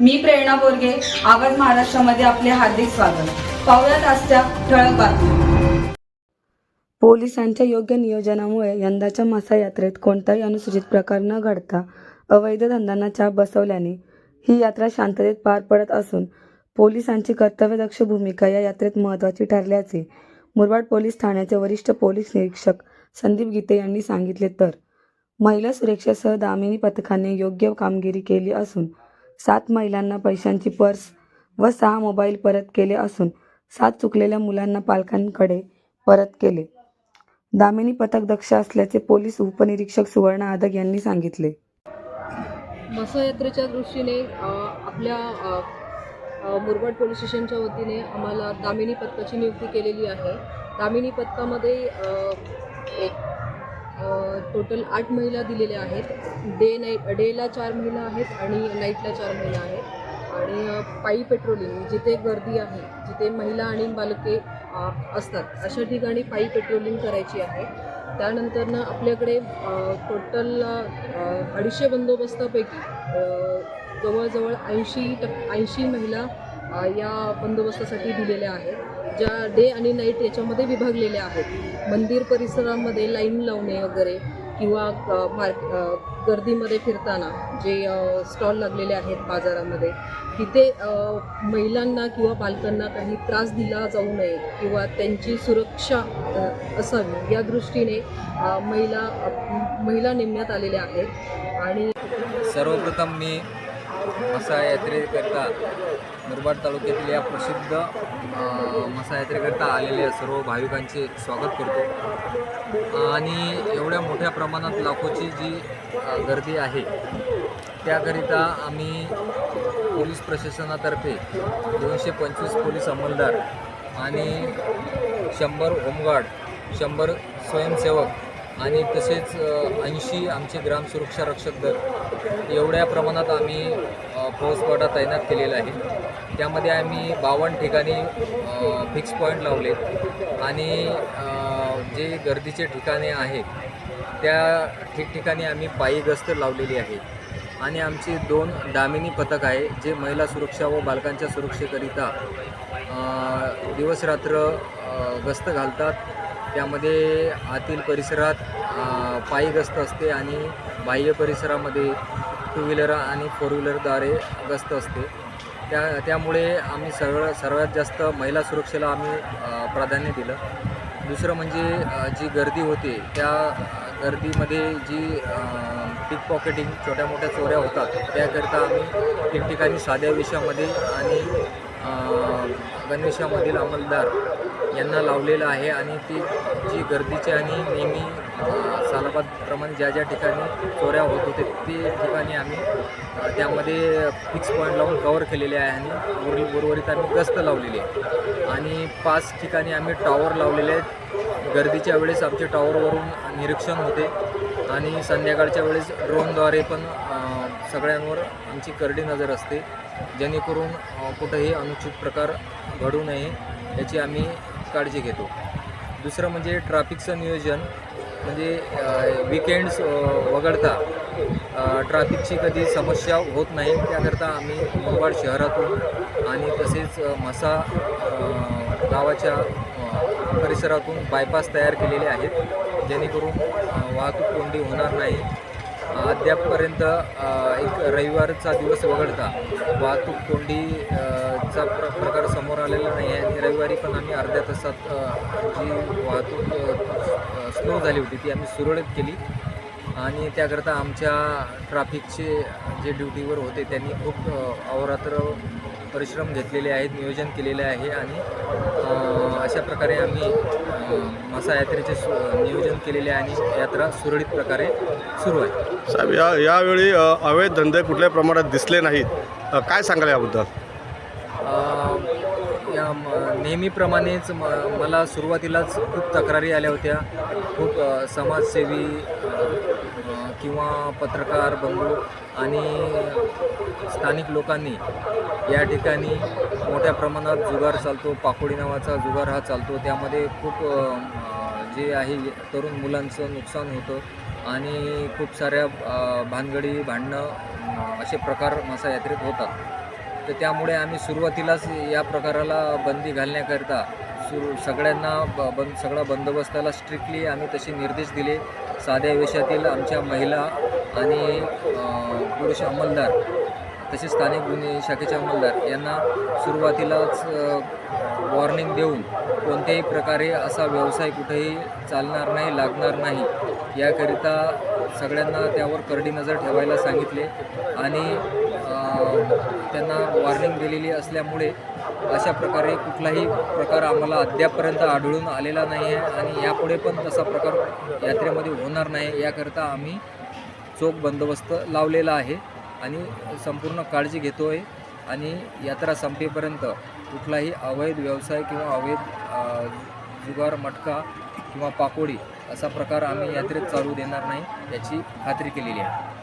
मी प्रेरणा बोरगे आवाज महाराष्ट्रामध्ये आपले हार्दिक स्वागत. पाहुयात आजच्या ठळक बातम्या. पोलिसांच्या योग्य नियोजनामुळे यंदाच्या मासा यात्रेत कोणताही अनुसूचित प्रकार न घडता अवैध धंद्यांना चाप बसवल्याने ही यात्रा शांततेत पार पडत असून पोलिसांची कर्तव्यदक्ष भूमिका या यात्रेत महत्त्वाची ठरल्याचे मुरबाड पोलीस ठाण्याचे वरिष्ठ पोलीस निरीक्षक संदीप गीते यांनी सांगितले तर महिला सुरक्षेसह दामिनी पथकाने योग्य कामगिरी केली असून सात महिलांना पैशांची पर्स व सहा मोबाईल परत केले असून सात चुकलेल्या मुलांना पालकांकडे परत केले. दामिनी पथक दक्ष असल्याचे पोलीस उपनिरीक्षक सुवर्ण आदक यांनी सांगितले. मसयात्रेच्या दृष्टीने आपल्या मुरबड मुरबाड पोलीस स्टेशनच्या वतीने आम्हाला दामिनी पथकाची नियुक्ती केलेली आहे. दामिनी पथकामध्ये एक टोटल आठ महिला दिलेल्या आहेत. डे नाईट डेला चार महिला आहेत आणि नाईटला चार महिला आहेत. आणि पायी पेट्रोलिंग जिथे गर्दी आहे जिथे महिला आणि बालके असतात अशा ठिकाणी पायी पेट्रोलिंग करायची आहे. त्यानंतरनं आपल्याकडे टोटल अडीचशे बंदोबस्तापैकी जवळजवळ ऐंशी टक् ऐंशी महिला या बंदोबस्तासाठी दिलेल्या आहेत ज्या डे आणि नाईट याच्यामध्ये विभागलेल्या आहेत. मंदिर परिसरामध्ये लाईन लावणे वगैरे किंवा मार्क गर्दीमध्ये फिरताना जे स्टॉल लागलेले आहेत बाजारामध्ये तिथे महिलांना किंवा बालकांना काही त्रास दिला जाऊ नये किंवा त्यांची सुरक्षा असावी या दृष्टीने महिला महिला नेमण्यात आलेल्या आहेत. आणि सर्वप्रथम मी मसा यात्रेकरिता मुरबाड तालुक्यातील या प्रसिद्ध मसा यात्रेकरिता आलेल्या सर्व भाविकांचे स्वागत करतो. आणि एवढ्या मोठ्या प्रमाणात लाखोची जी गर्दी आहे त्याकरिता आम्ही पोलीस प्रशासनातर्फे दोनशे पंचवीस पोलीस अंमलदार आणि शंभर होमगार्ड शंभर स्वयंसेवक आणि तसेच ऐंशी आमचे ग्राम सुरक्षा रक्षक दल एवढ्या प्रमाणात आम्ही अ, तैनात केलेला आहे. त्यामध्ये आम्ही बावन्न ठिकाणी फिक्स पॉईंट लावले. आणि जे गर्दीचे ठिकाणे आहेत त्या ठिकठिकाणी आम्ही पायी गस्त लावलेली आहे. आणि आमची दोन दामिनी पथक आहे जे महिला सुरक्षा व बालकांच्या सुरक्षेकरिता दिवसरात्र गस्त घालतात. त्यामध्ये आतील परिसरात पायी गस्त असते आणि बाह्य परिसरामध्ये टू व्हीलर आणि फोर व्हीलरद्वारे गस्त असते. त्या त्यामुळे आम्ही सर्व सर्वात जास्त महिला सुरक्षेला आम्ही प्राधान्य दिलं. दुसरं म्हणजे जी गर्दी होते त्या गर्दीमध्ये जी पिक पॉकेटिंग छोट्या मोठ्या चोऱ्या होतात त्याकरिता आम्ही ठिकठिकाणी साध्या विषयामध्ये आणि गणवेशामधील अंमलदार यांना लावलेलं आहे आणि ती जी गर्दीची आणि नेहमी सालाबादप्रमाणे ज्या ज्या ठिकाणी चोऱ्या होत होते ते ठिकाणी आम्ही त्यामध्ये फिक्स पॉईंट लावून कवर केलेले आहे आणि उर्वरित उर्वरित आम्ही गस्त लावलेली आहे. आणि पाच ठिकाणी आम्ही टॉवर लावलेले आहेत. गर्दीच्या वेळेस आमचे टॉवरवरून निरीक्षण होते आणि संध्याकाळच्या वेळेस ड्रोनद्वारे पण सगळ्यांवर आमची करडी नजर असते. जेणेकरून कुठंही अनुचित प्रकार घडू नये याची आम्ही काळजी घेतो. दुसरं म्हणजे ट्रॅफिकचं नियोजन म्हणजे विकेंड्स वगळता ट्रॅफिकची कधी समस्या होत नाही त्याकरता आम्ही मुरबाड शहरातून आणि तसेच मसा गावाच्या परिसरातून बायपास तयार केलेले आहेत जेणेकरून वाहतूक कोंडी होणार नाही. अद्यापपर्यंत एक रविवारचा दिवस वगळता वाहतूक कोंडी चा प्र प्रकार समोर आलेला नाही आहे. आणि रविवारी पण आम्ही अर्ध्या तासात जी वाहतूक स्लो झाली होती ती आम्ही सुरळीत केली. आणि त्याकरता आमच्या ट्रॅफिकचे जे ड्युटीवर होते त्यांनी खूप अवरात्र अहोरात्र परिश्रम घेतलेले आहेत नियोजन केलेले आहे आणि अशा प्रकारे आम्ही मसा यात्रेचे सु नियोजन केलेले आहे आणि यात्रा सुरळीत प्रकारे सुरू आहे. साहेब या यावेळी अवैध धंदे कुठल्याही प्रमाणात दिसले नाहीत. काय सांगाल याबद्दल? नेहमीप्रमाणेच म मला सुरुवातीलाच खूप तक्रारी आल्या होत्या. खूप समाजसेवी किंवा पत्रकार बंधू आणि स्थानिक लोकांनी या ठिकाणी मोठ्या प्रमाणात जुगार चालतो. पाकोडी नावाचा जुगार हा चालतो. त्यामध्ये खूप जे आहे तरुण मुलांचं नुकसान होतं आणि खूप साऱ्या भानगडी भांडणं असे प्रकार मासा यात्रेत होतात. तर त्यामुळे आम्ही सुरुवातीलाच या प्रकाराला बंदी घालण्याकरिता सुरू सगळ्यांना ब बंद सगळा बंदोबस्ताला स्ट्रिक्टली आम्ही तसे निर्देश दिले. साध्या वेशातील आमच्या महिला आणि पुरुष अंमलदार तसेच स्थानिक गुन्हे शाखेचे अंमलदार यांना सुरुवातीलाच वॉर्निंग देऊन कोणत्याही प्रकारे असा व्यवसाय कुठेही चालणार नाही लागणार नाही. याकरिता सगळ्यांना त्यावर करडी नजर ठेवायला सांगितले आणि त्यांना वॉर्निंग दिलेली असल्यामुळे अशा प्रकारे कुठलाही प्रकार आम्हाला अद्यापपर्यंत आढळून आलेला नाही आहे आणि यापुढे पण तसा प्रकार यात्रेमध्ये होणार नाही. याकरिता आम्ही चोख बंदोबस्त लावलेला आहे आणि संपूर्ण काळजी घेतो आहे आणि यात्रा संपेपर्यंत कुठलाही अवैध व्यवसाय किंवा अवैध जुगार मटका किंवा पाकोडी असा प्रकार आम्ही यात्रेत चालू देणार नाही याची खात्री केलेली आहे.